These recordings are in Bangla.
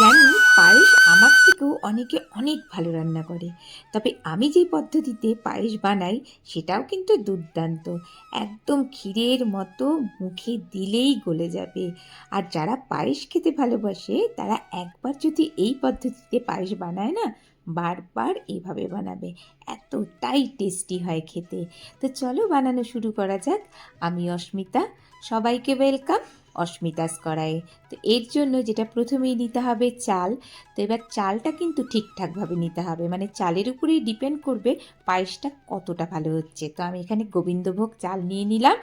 জানি পায়েস আমার থেকেও অনেকে অনেক ভালো রান্না করে। তবে আমি যে পদ্ধতিতে পায়েস বানাই, সেটাও কিন্তু দুর্দান্ত। একদম ক্ষীরের মতো মুখে দিলেই গলে যাবে। আর যারা পায়েস খেতে ভালোবাসে, তারা একবার যদি এই পদ্ধতিতে পায়েস বানায় না, বারবার এইভাবে বানাবে। এতটাই টেস্টি হয় খেতে। তো চলো বানানো শুরু করা যাক। আমি অস্মিতা, সবাইকে ওয়েলকাম। অস্মিতাস কড়াইয়ে তো এর জন্য যেটা প্রথমেই নিতে হবে চাল। তো এবার চালটা কিন্তু ঠিকঠাকভাবে নিতে হবে। মানে চালের উপরেই ডিপেন্ড করবে পায়েসটা কতটা ভালো হচ্ছে। তো আমি এখানে গোবিন্দভোগ চাল নিয়ে নিলাম।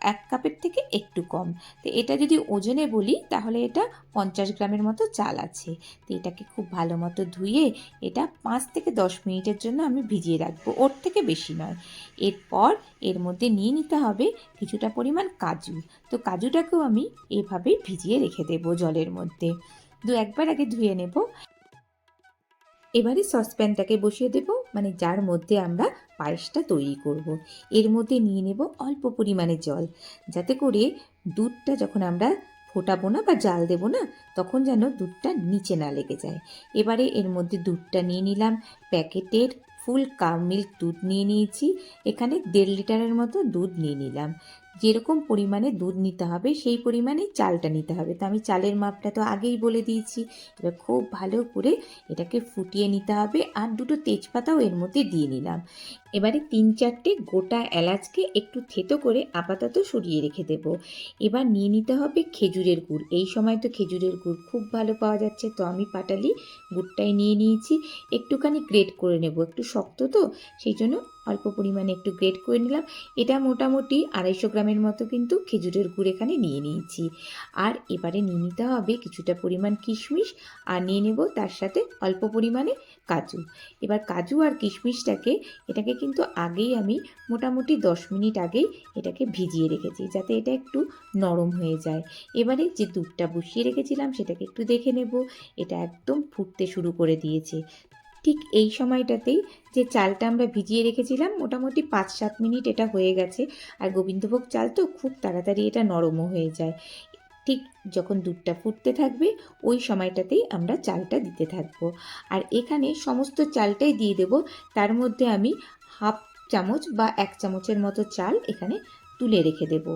এক কাপের থেকে একটু কম। তো এটা যদি ওজনে বলি, তাহলে এটা পঞ্চাশ গ্রামের মতো চাল আছে। তো এটাকে খুব ভালো মতো ধুয়ে এটা পাঁচ থেকে দশ মিনিটের জন্য আমি ভিজিয়ে রাখব। ওর থেকে বেশি নয়। এরপর এর মধ্যে নিয়ে নিতে হবে কিছুটা পরিমাণ কাজু। তো কাজুটাকেও আমি এভাবেই ভিজিয়ে রেখে দেবো জলের মধ্যে। দু একবার আগে ধুয়ে নেব। এবারে সসপ্যানটাকে বসিয়ে দেব। মানে যার মধ্যে আমরা পায়েসটা তৈরি করব। এর মধ্যে নিয়ে নেব অল্প পরিমাণে জল। যাতে করে দুধটা যখন আমরা ফোটাবো না বা জাল দেবো না, তখন যেন দুধটা নিচে না লেগে যায়। এবারে এর মধ্যে দুধটা নিয়ে নিলাম। প্যাকেটের ফুল কাম মিল্ক দুধ নিয়ে নিয়েছি। এখানে দেড় লিটারের মতো দুধ নিয়ে নিলাম। যেরকম পরিমাণে দুধ নিতে হবে, সেই পরিমাণে চালটা নিতে হবে। তো আমি চালের মাপটা তো আগেই বলে দিয়েছি। এবার খুব ভালো করে এটাকে ফুটিয়ে নিতে হবে। আর দুটো তেজপাতাও এর মধ্যে দিয়ে নিলাম। এবারে তিন চারটে গোটা এলাচকে একটু থেতো করে আপাতত সরিয়ে রেখে দেব। এবার নিয়ে নিতে হবে খেজুরের গুড়। এই সময় তো খেজুরের গুড় খুব ভালো পাওয়া যাচ্ছে। তো আমি পাটালি গুড়টাই নিয়ে নিয়েছি। একটুখানি গ্রেট করে নেব। একটু শক্ত তো, সেই জন্য অল্প পরিমাণে একটু গ্রেট করে নিলাম। এটা মোটামুটি আড়াইশো গ্রামের মতো কিন্তু খেজুরের গুড় এখানে নিয়ে নিয়েছি। আর এবারে নিয়ে নিতে হবে কিছুটা পরিমাণ কিশমিশ আর নিয়ে নেব তার সাথে অল্প পরিমাণে কাজু। এবার কাজু আর কিশমিশটাকে এটাকে কিন্তু আগেই আমি মোটামুটি দশ মিনিট আগেই এটাকে ভিজিয়ে রেখেছি, যাতে এটা একটু নরম হয়ে যায়। এবারে যে দুধটা বসিয়ে রেখেছিলাম সেটাকে একটু দেখে নেব। এটা একদম ফুটতে শুরু করে দিয়েছে। ঠিক এই সময়টাতেই যে চালটা আমরা ভিজিয়ে রেখেছিলাম, মোটামুটি পাঁচ সাত মিনিট এটা হয়ে গেছে। আর গোবিন্দভোগ চাল তো খুব তাড়াতাড়ি এটা নরমও হয়ে যায়। ঠিক যখন দুধটা ফুটতে থাকবে, ওই সময়টাতেই আমরা চালটা দিতে থাকব। আর এখানে সমস্ত চালটাই দিয়ে দেব। তার মধ্যে আমি হাফ চামচ বা এক চামচের মতো চাল এখানে তুলে রেখে দেব।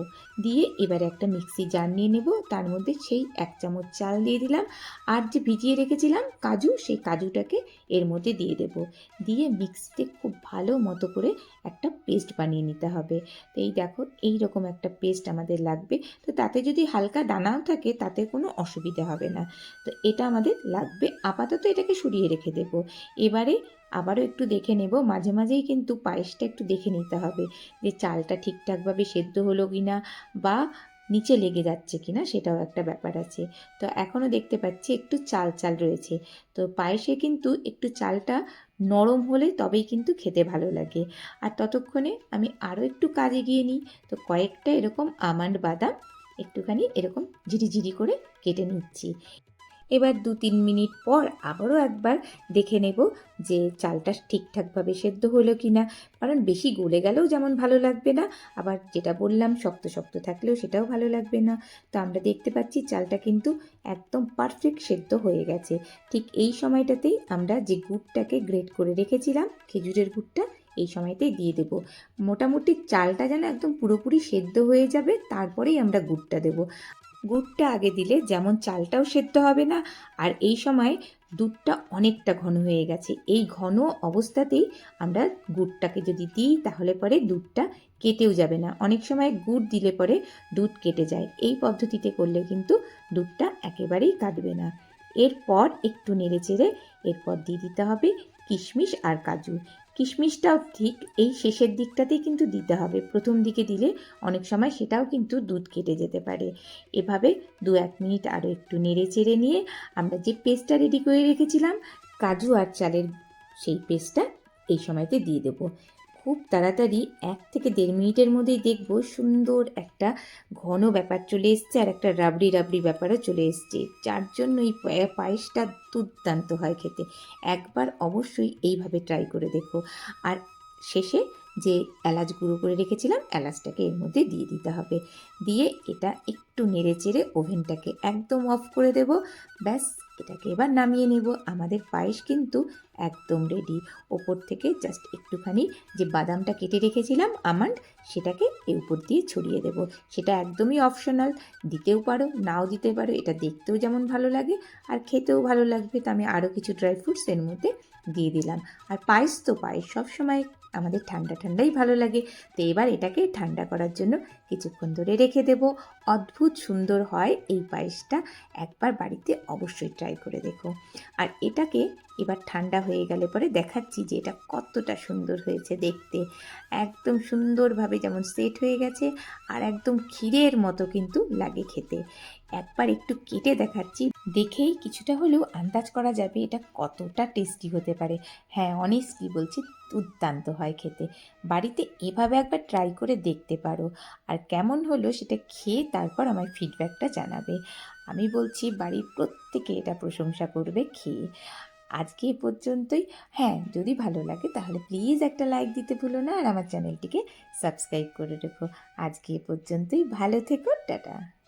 দিয়ে এবারে একটা মিক্সি জার নিয়ে নেব। তার মধ্যে সেই এক চামচ চাল দিয়ে দিলাম। আর যে ভিজিয়ে রেখেছিলাম কাজু, সেই কাজুটাকে এর মধ্যে দিয়ে দেব। দিয়ে মিক্সিতে খুব ভালো মতো করে একটা পেস্ট বানিয়ে নিতে হবে। তো এই দেখো এই রকম একটা পেস্ট আমাদের লাগবে। তো তাতে যদি হালকা দানাও থাকে, তাতে কোনো অসুবিধা হবে না। তো এটা আমাদের লাগবে। আপাতত এটাকে সরিয়ে রেখে দেব। এবারে আবারও একটু দেখে নেব। মাঝে মাঝেই কিন্তু পায়েসটা একটু দেখে নিতে হবে যে চালটা ঠিকঠাকভাবে সেদ্ধ হলো কি না বা নিচে লেগে যাচ্ছে কি না সেটাও একটা ব্যাপার আছে। তো এখনও দেখতে পাচ্ছি একটু চাল চাল রয়েছে। তো পায়েসে কিন্তু একটু চালটা নরম হলে তবেই কিন্তু খেতে ভালো লাগে। আর ততক্ষণে আমি আরও একটু কাজে গিয়ে নিই। তো কয়েকটা এরকম আমান্ড বাদাম একটুখানি এরকম ঝিরিঝিরি করে কেটে নিচ্ছি। এবার দু তিন মিনিট পর আবারও একবার দেখে নেব যে চালটা ঠিকঠাকভাবে সেদ্ধ হলো কি না। কারণ বেশি গলে গেলেও যেমন ভালো লাগবে না, আবার যেটা বললাম, শক্ত শক্ত থাকলেও সেটাও ভালো লাগবে না। তো আমরা দেখতে পাচ্ছি চালটা কিন্তু একদম পারফেক্ট সেদ্ধ হয়ে গেছে। ঠিক এই সময়টাতেই আমরা যে গুড়টাকে গ্রেট করে রেখেছিলাম, খেজুরের গুড়টা, এই সময়তেই দিয়ে দেব। মোটামুটি চালটা যেন একদম পুরোপুরি সেদ্ধ হয়ে যাবে, তারপরেই আমরা গুড়টা দেব। গুড়টা আগে দিলে যেমন চালটাও সেদ্ধ হবে না, আর এই সময় দুধটা অনেকটা ঘন হয়ে গেছে। এই ঘন অবস্থাতেই আমরা গুড়টাকে যদি দিই, তাহলে পরে দুধটা কেটেও যাবে না। অনেক সময় গুড় দিলে পরে দুধ কেটে যায়। এই পদ্ধতিতে করলে কিন্তু দুধটা একেবারেই কাটবে না। এরপর একটু নেড়ে চেড়ে এরপর দিয়ে দিতে হবে কিশমিশ আর কাজু। কিশমিশটাও ঠিক এই শেষের দিকটাতেই কিন্তু দিতে হবে। প্রথম দিকে দিলে অনেক সময় সেটাও কিন্তু দুধ কেটে যেতে পারে। এভাবে দু এক মিনিট আরও একটু নেড়ে চেড়ে নিয়ে আমরা যে পেস্টটা রেডি করে রেখেছিলাম, কাজু আর চালের সেই পেস্টটা এই সময়তে দিয়ে দেবো। খুব তাড়াতাড়ি এক থেকে দেড় মিনিটের মধ্যেই দেখব সুন্দর একটা ঘন ব্যাপার চলে এসছে আর একটা রাবড়ি রাবড়ি ব্যাপারও চলে এসছে। যার জন্য এই পায়ে- পায়েসটা দুর্দান্ত হয় খেতে। একবার অবশ্যই এইভাবে ট্রাই করে দেখো। আর শেষে যে এলাচ গুঁড়ো করে রেখেছিলাম, এলাচটাকে এর মধ্যে দিয়ে দিতে হবে। দিয়ে এটা একটু নেড়ে চেড়ে ওভেনটাকে একদম অফ করে দেব। ব্যাস, এটাকে এবার নামিয়ে নেব। আমাদের পায়েস কিন্তু একদম রেডি ওপর থেকে জাস্ট একটুখানি যে বাদামটা কেটে রেখেছিলাম, আমান্ড, সেটাকে এর উপর দিয়ে ছড়িয়ে দেব। সেটা একদমই অপশনাল দিতেও পারো, নাও দিতে পারো। এটা দেখতেও যেমন ভালো লাগে, আর খেতেও ভালো লাগবে। তো আমি আরও কিছু ড্রাই ফ্রুটস এর মধ্যে দিয়ে দিলাম। আর পায়েস তো পায়েস, সবসময় আমাদের ঠান্ডা ঠান্ডাই ভালো লাগে। তো এবার এটাকে ঠান্ডা করার জন্য কিছুক্ষণ ধরে রেখে দেব। অদ্ভুত সুন্দর হয় এই পায়েসটা। একবার বাড়িতে অবশ্যই ট্রাই করে দেখো। আর এটাকে এবার ঠান্ডা হয়ে গেলে পরে দেখাচ্ছি যে এটা কতটা সুন্দর হয়েছে দেখতে। একদম সুন্দরভাবে যেমন সেট হয়ে গেছে আর একদম ক্ষীরের মতো কিন্তু লাগে খেতে। একবার একটু কেটে দেখাচ্ছি দেখেই কিছুটা হলেও আন্দাজ করা যাবে এটা কতটা টেস্টি হতে পারে। হ্যাঁ অনেস্টলি বলছি, দুর্দান্ত হয় খেতে। বাড়িতে এভাবে একবার ট্রাই করে দেখতে পারো। আর কেমন হলো সেটা খেয়ে তারপর আমার ফিডব্যাকটা জানাবে। আমি বলছি, বাড়ির প্রত্যেকে এটা প্রশংসা করবে খেয়ে। আজকে এ পর্যন্তই। হ্যাঁ যদি ভালো লাগে তাহলে প্লিজ একটা লাইক দিতে ভুলো না। আর আমার চ্যানেলটিকে সাবস্ক্রাইব করে রেখো। আজকে এ পর্যন্তই। ভালো থেকো, টাটা।